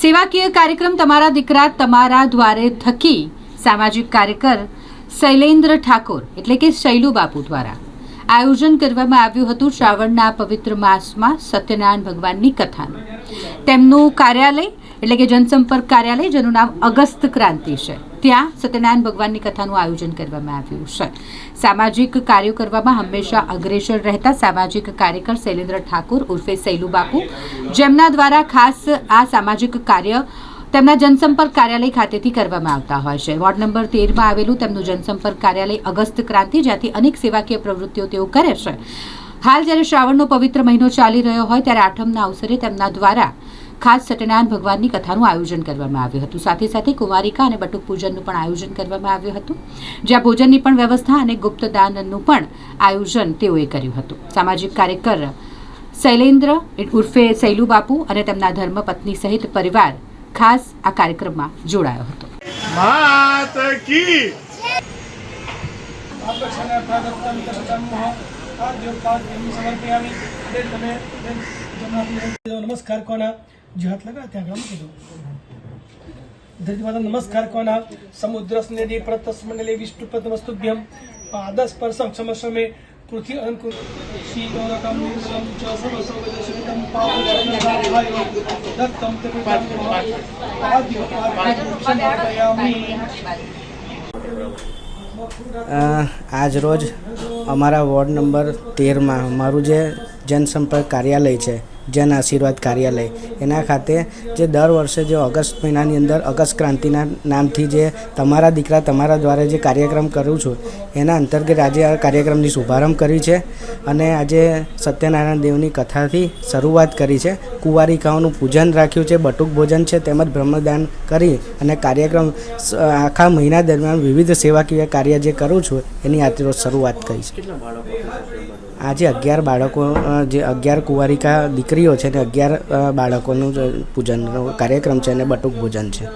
સેવાકીય કાર્યક્રમ તમારા દીકરા તમારા દ્વારે થકી સામાજિક કાર્યકર શૈલેન્દ્ર ઠાકોર, એટલે કે શૈલુ બાપુ દ્વારા આયોજન કરવામાં આવ્યું હતું શ્રાવણના પવિત્ર માસમાં સત્યનારાયણ ભગવાનની કથાનું. તેમનું કાર્યાલય, એટલે કે જનસંપર્ક કાર્યાલય, જેનું નામ અગસ્ત ક્રાંતિ છે. ત્યાં સત્યનારાયણ ભગવાનની કથાનું આયોજન કરવામાં આવ્યું છે. સામાજિક કાર્યો કરવામાં હંમેશા અગ્રેસર રહેતા સામાજિક કાર્યકર શૈલેન્દ્ર ઠાકુર ઉર્ફે સૈલુ બાપુ, જેમના દ્વારા ખાસ આ સામાજિક કાર્ય તેમના જનસંપર્ક કાર્યાલય ખાતેથી કરવામાં આવતા હોય છે. વોર્ડ નંબર તેરમાં આવેલું તેમનું જનસંપર્ક કાર્યાલય અગસ્ત ક્રાંતિ, જ્યાંથી અનેક સેવાકીય પ્રવૃત્તિઓ તેઓ કરે છે. હાલ જ્યારે શ્રાવણનો પવિત્ર મહિનો ચાલી રહ્યો હોય, ત્યારે આઠમના અવસરે તેમના દ્વારા ખાસ સત્યનારાયણ ભગવાનની કથાનું આયોજન કરવામાં આવ્યું હતું. સાથે સાથે કુમારિકા અને બટુક પૂજનનું પણ આયોજન કરવામાં આવ્યું હતું. જ્યાં ભોજનની પણ વ્યવસ્થા અને ગુપ્તદાનનું પણ આયોજન તેઓએ કર્યું હતું. સામાજિક કાર્યકર શૈલેન્દ્ર ઉર્ફે સૈલુ બાપુ અને તેમના ધર્મપત્ની સહિત પરિવાર ખાસ આ કાર્યક્રમમાં જોડાયો હતો. નમસ્કાર કોના? જે હાથ ત્યાં આગળ મૂકી દો નમસ્કાર કોના સમુદ્ર સ્નેહી પ્રતસ્મંડલે વિષ્ણુ પદ્મસ્તુભ્યમ પાદ સ્પર્શમ મે પૃથ્વી અંકુ શીલોરકમ નિર્મલમ ચ સર્વસર્વદર્શિતમ પાવનમ દત્તમ તે આદ્ય આજ રોજ અમારા વોર્ડ નંબર તેરમાં મારું જે જનસંપર્ક કાર્યાલય છે જન આશીર્વાદ કાર્યાલય. એના ખાતે જે દર વર્ષે જે ઓગસ્ટ મહિનાની અંદર ઓગસ્ટ ક્રાંતિના નામથી જે તમારા દીકરા તમારા દ્વારા જે કાર્યક્રમ કરું છું એના અંતર્ગત આજે આ કાર્યક્રમની શુભારંભ કરી છે અને આજે સત્યનારાયણ દેવની કથાથી શરૂઆત કરી છે. કુંવારિકાઓનું પૂજન રાખ્યું છે બટુક ભોજન છે તેમજ બ્રહ્મદાન કરી અને કાર્યક્રમ આખા મહિના દરમિયાન વિવિધ સેવાકીય કાર્ય જે કરું છું એની આજે શરૂઆત કરી છે. આજે અગિયાર બાળકો જે અગિયાર કુંવારિકા દીકરીઓ છે ને અગિયાર બાળકોનું પૂજનનો કાર્યક્રમ છે અને બટુક ભોજન છે.